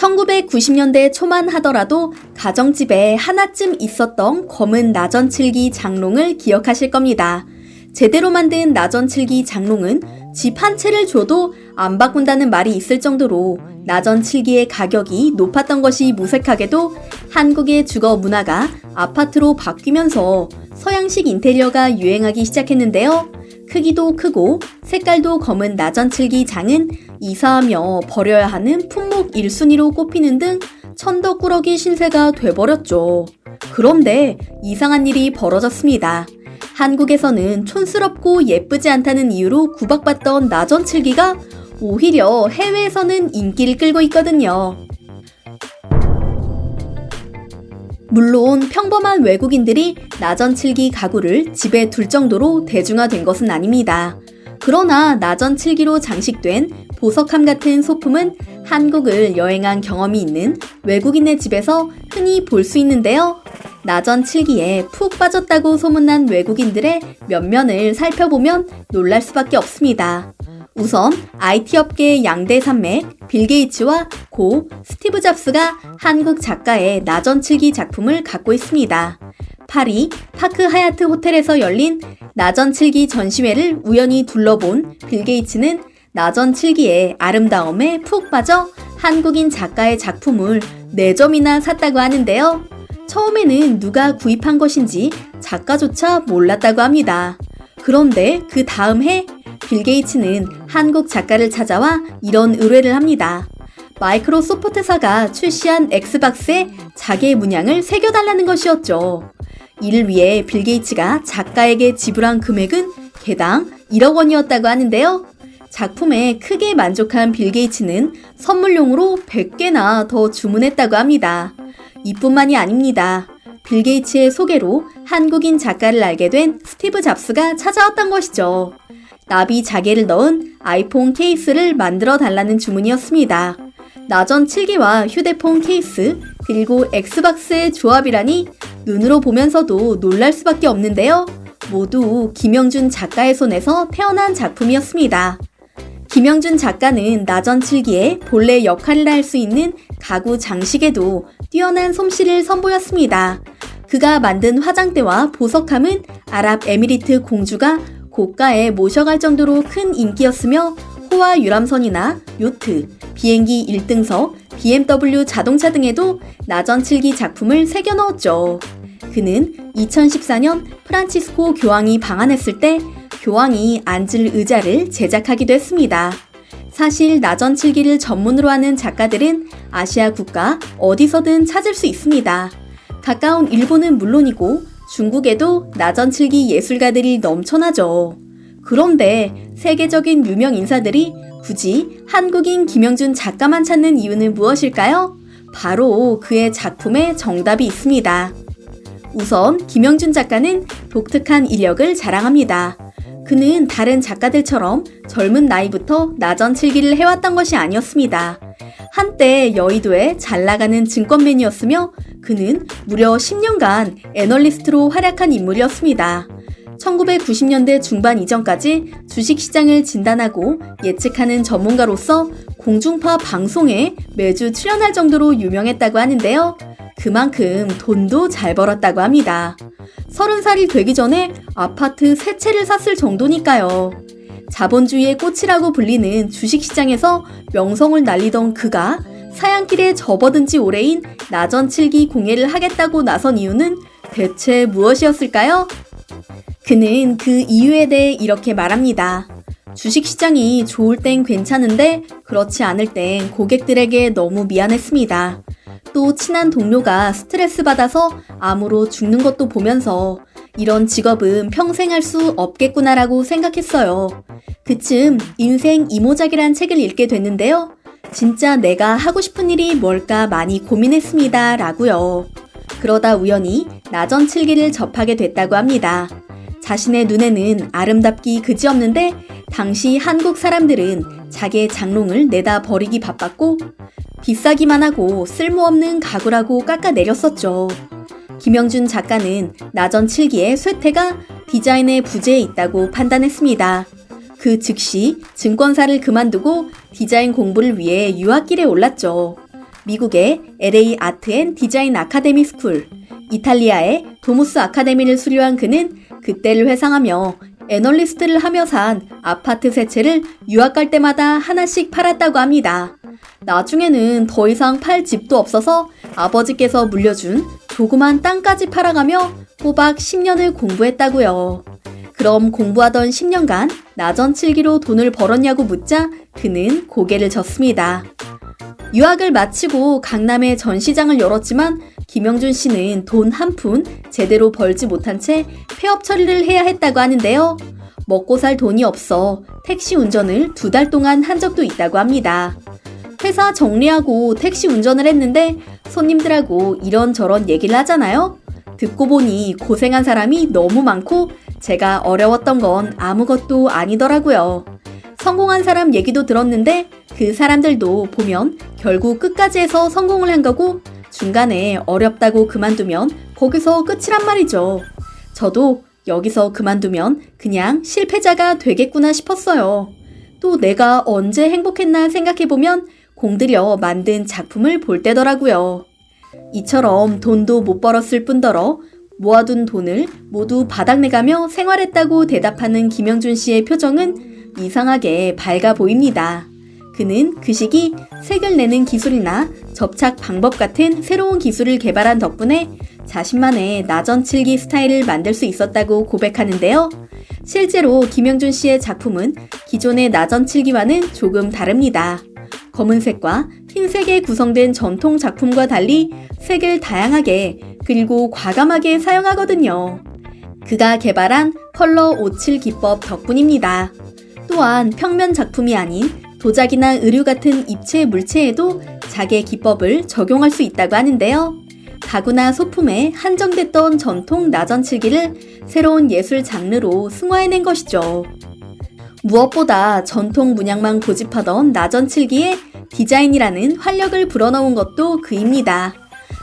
1990년대 초만 하더라도 가정집에 하나쯤 있었던 검은 나전칠기 장롱을 기억하실 겁니다. 제대로 만든 나전칠기 장롱은 집 한 채를 줘도 안 바꾼다는 말이 있을 정도로 나전칠기의 가격이 높았던 것이 무색하게도 한국의 주거 문화가 아파트로 바뀌면서 서양식 인테리어가 유행하기 시작했는데요. 크기도 크고 색깔도 검은 나전칠기 장은 이사하며 버려야 하는 품목 1순위로 꼽히는 등 천덕꾸러기 신세가 돼버렸죠. 그런데 이상한 일이 벌어졌습니다. 한국에서는 촌스럽고 예쁘지 않다는 이유로 구박받던 나전칠기가 오히려 해외에서는 인기를 끌고 있거든요. 물론 평범한 외국인들이 나전칠기 가구를 집에 둘 정도로 대중화된 것은 아닙니다. 그러나 나전칠기로 장식된 보석함 같은 소품은 한국을 여행한 경험이 있는 외국인의 집에서 흔히 볼 수 있는데요. 나전 칠기에 푹 빠졌다고 소문난 외국인들의 면면을 살펴보면 놀랄 수밖에 없습니다. 우선 IT 업계의 양대 산맥 빌 게이츠와 고 스티브 잡스가 한국 작가의 나전칠기 작품을 갖고 있습니다. 파리 파크 하야트 호텔에서 열린 나전칠기 전시회를 우연히 둘러본 빌 게이츠는 나전 칠기의 아름다움에 푹 빠져 한국인 작가의 작품을 4점이나 샀다고 하는데요. 처음에는 누가 구입한 것인지 작가조차 몰랐다고 합니다. 그런데 그 다음 해 빌 게이츠는 한국 작가를 찾아와 이런 의뢰를 합니다. 마이크로소프트사가 출시한 엑스박스에 자기의 문양을 새겨달라는 것이었죠. 이를 위해 빌 게이츠가 작가에게 지불한 금액은 개당 1억 원이었다고 하는데요. 작품에 크게 만족한 빌 게이츠는 선물용으로 100개나 더 주문했다고 합니다. 이뿐만이 아닙니다. 빌 게이츠의 소개로 한국인 작가를 알게 된 스티브 잡스가 찾아왔던 것이죠. 나비 자개를 넣은 아이폰 케이스를 만들어 달라는 주문이었습니다. 나전 7기와 휴대폰 케이스, 그리고 엑스박스의 조합이라니 눈으로 보면서도 놀랄 수밖에 없는데요. 모두 김영준 작가의 손에서 태어난 작품이었습니다. 김영준 작가는 나전 7기에 본래 역할을 할 수 있는 가구 장식에도 뛰어난 솜씨를 선보였습니다. 그가 만든 화장대와 보석함은 아랍에미리트 공주가 고가에 모셔갈 정도로 큰 인기였으며 호화 유람선이나 요트, 비행기 1등석, BMW 자동차 등에도 나전 칠기 작품을 새겨 넣었죠. 그는 2014년 프란치스코 교황이 방한했을 때 교황이 앉을 의자를 제작하기도 했습니다. 사실 나전칠기를 전문으로 하는 작가들은 아시아 국가 어디서든 찾을 수 있습니다. 가까운 일본은 물론이고 중국에도 나전칠기 예술가들이 넘쳐나죠. 그런데 세계적인 유명 인사들이 굳이 한국인 김영준 작가만 찾는 이유는 무엇일까요? 바로 그의 작품에 정답이 있습니다. 우선 김영준 작가는 독특한 이력을 자랑합니다. 그는 다른 작가들처럼 젊은 나이부터 나전칠기를 해왔던 것이 아니었습니다. 한때 여의도에 잘 나가는 증권맨이었으며 그는 무려 10년간 애널리스트로 활약한 인물이었습니다. 1990년대 중반 이전까지 주식시장을 진단하고 예측하는 전문가로서 공중파 방송에 매주 출연할 정도로 유명했다고 하는데요. 그만큼 돈도 잘 벌었다고 합니다. 30살이 되기 전에 아파트 세 채를 샀을 정도니까요. 자본주의의 꽃이라고 불리는 주식시장에서 명성을 날리던 그가 사양길에 접어든 지 오래인 나전칠기 공예를 하겠다고 나선 이유는 대체 무엇이었을까요? 그는 그 이유에 대해 이렇게 말합니다. 주식시장이 좋을 땐 괜찮은데 그렇지 않을 땐 고객들에게 너무 미안했습니다. 또 친한 동료가 스트레스 받아서 암으로 죽는 것도 보면서 이런 직업은 평생 할 수 없겠구나라고 생각했어요. 그쯤 인생 이모작이란 책을 읽게 됐는데요. 진짜 내가 하고 싶은 일이 뭘까 많이 고민했습니다. 라고요. 그러다 우연히 나전칠기를 접하게 됐다고 합니다. 자신의 눈에는 아름답기 그지없는데 당시 한국 사람들은 자기의 장롱을 내다 버리기 바빴고 비싸기만 하고 쓸모없는 가구라고 깎아내렸었죠. 김영준 작가는 나전 칠기의 쇠퇴가 디자인의 부재에 있다고 판단했습니다. 그 즉시 증권사를 그만두고 디자인 공부를 위해 유학길에 올랐죠. 미국의 LA 아트 앤 디자인 아카데미 스쿨, 이탈리아의 도무스 아카데미를 수료한 그는 그때를 회상하며 애널리스트를 하며 산 아파트 세 채를 유학 갈 때마다 하나씩 팔았다고 합니다. 나중에는 더 이상 팔 집도 없어서 아버지께서 물려준 조그만 땅까지 팔아가며 꼬박 10년을 공부했다고요. 그럼 공부하던 10년간 나전 칠기로 돈을 벌었냐고 묻자 그는 고개를 젓습니다. 유학을 마치고 강남에 전시장을 열었지만 김영준 씨는 돈 한 푼 제대로 벌지 못한 채 폐업 처리를 해야 했다고 하는데요. 먹고 살 돈이 없어 택시 운전을 두 달 동안 한 적도 있다고 합니다. 회사 정리하고 택시 운전을 했는데 손님들하고 이런저런 얘기를 하잖아요. 듣고 보니 고생한 사람이 너무 많고 제가 어려웠던 건 아무것도 아니더라고요. 성공한 사람 얘기도 들었는데 그 사람들도 보면 결국 끝까지 해서 성공을 한 거고 중간에 어렵다고 그만두면 거기서 끝이란 말이죠. 저도 여기서 그만두면 그냥 실패자가 되겠구나 싶었어요. 또 내가 언제 행복했나 생각해보면 공들여 만든 작품을 볼 때더라고요. 이처럼 돈도 못 벌었을 뿐더러 모아둔 돈을 모두 바닥내가며 생활했다고 대답하는 김영준 씨의 표정은 이상하게 밝아 보입니다. 그는 그 시기 색을 내는 기술이나 접착 방법 같은 새로운 기술을 개발한 덕분에 자신만의 나전칠기 스타일을 만들 수 있었다고 고백하는데요. 실제로 김영준 씨의 작품은 기존의 나전칠기와는 조금 다릅니다. 검은색과 흰색에 구성된 전통 작품과 달리 색을 다양하게 그리고 과감하게 사용하거든요. 그가 개발한 컬러 57 기법 덕분입니다. 또한 평면 작품이 아닌 도자기나 의류 같은 입체 물체에도 자개 기법을 적용할 수 있다고 하는데요. 가구나 소품에 한정됐던 전통 나전칠기를 새로운 예술 장르로 승화해낸 것이죠. 무엇보다 전통 문양만 고집하던 나전칠기에 디자인이라는 활력을 불어넣은 것도 그입니다.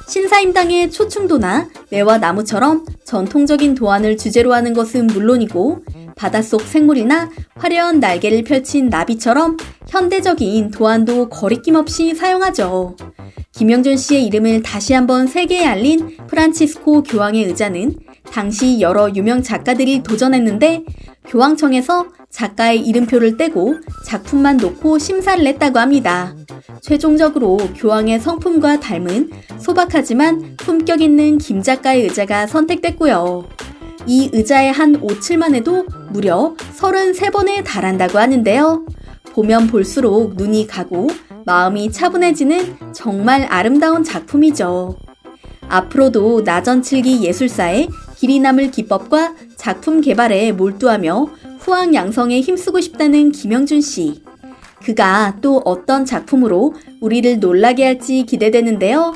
신사임당의 초충도나 매와 나무처럼 전통적인 도안을 주제로 하는 것은 물론이고 바닷속 생물이나 화려한 날개를 펼친 나비처럼 현대적인 도안도 거리낌 없이 사용하죠. 김영준 씨의 이름을 다시 한번 세계에 알린 프란치스코 교황의 의자는 당시 여러 유명 작가들이 도전했는데 교황청에서 작가의 이름표를 떼고 작품만 놓고 심사를 했다고 합니다. 최종적으로 교황의 성품과 닮은 소박하지만 품격 있는 김 작가의 의자가 선택됐고요. 이 의자의 한 오칠만 해도 무려 33번에 달한다고 하는데요. 보면 볼수록 눈이 가고 마음이 차분해지는 정말 아름다운 작품이죠. 앞으로도 나전칠기 예술사의 길이 남을 기법과 작품 개발에 몰두하며 후황 양성에 힘쓰고 싶다는 김영준 씨. 그가 또 어떤 작품으로 우리를 놀라게 할지 기대되는데요.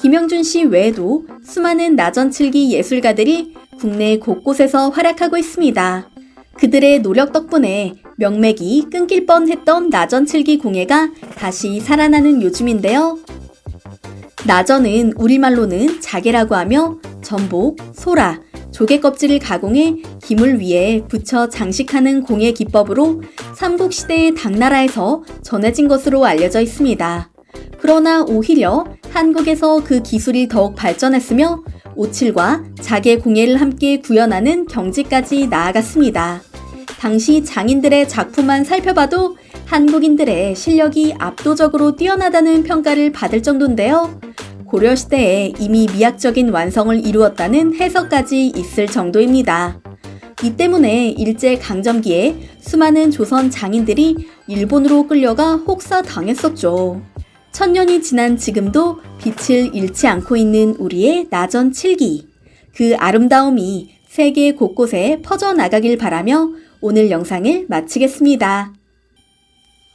김영준 씨 외에도 수많은 나전칠기 예술가들이 국내 곳곳에서 활약하고 있습니다. 그들의 노력 덕분에 명맥이 끊길 뻔했던 나전칠기 공예가 다시 살아나는 요즘인데요. 나전은 우리말로는 자개라고 하며 전복, 소라, 조개 껍질을 가공해 기물 위에 붙여 장식하는 공예 기법으로 삼국시대의 당나라에서 전해진 것으로 알려져 있습니다. 그러나 오히려 한국에서 그 기술이 더욱 발전했으며 오칠과 자개 공예를 함께 구현하는 경지까지 나아갔습니다. 당시 장인들의 작품만 살펴봐도 한국인들의 실력이 압도적으로 뛰어나다는 평가를 받을 정도인데요. 고려시대에 이미 미학적인 완성을 이루었다는 해석까지 있을 정도입니다. 이 때문에 일제 강점기에 수많은 조선 장인들이 일본으로 끌려가 혹사당했었죠. 천년이 지난 지금도 빛을 잃지 않고 있는 우리의 나전 칠기. 그 아름다움이 세계 곳곳에 퍼져나가길 바라며 오늘 영상을 마치겠습니다.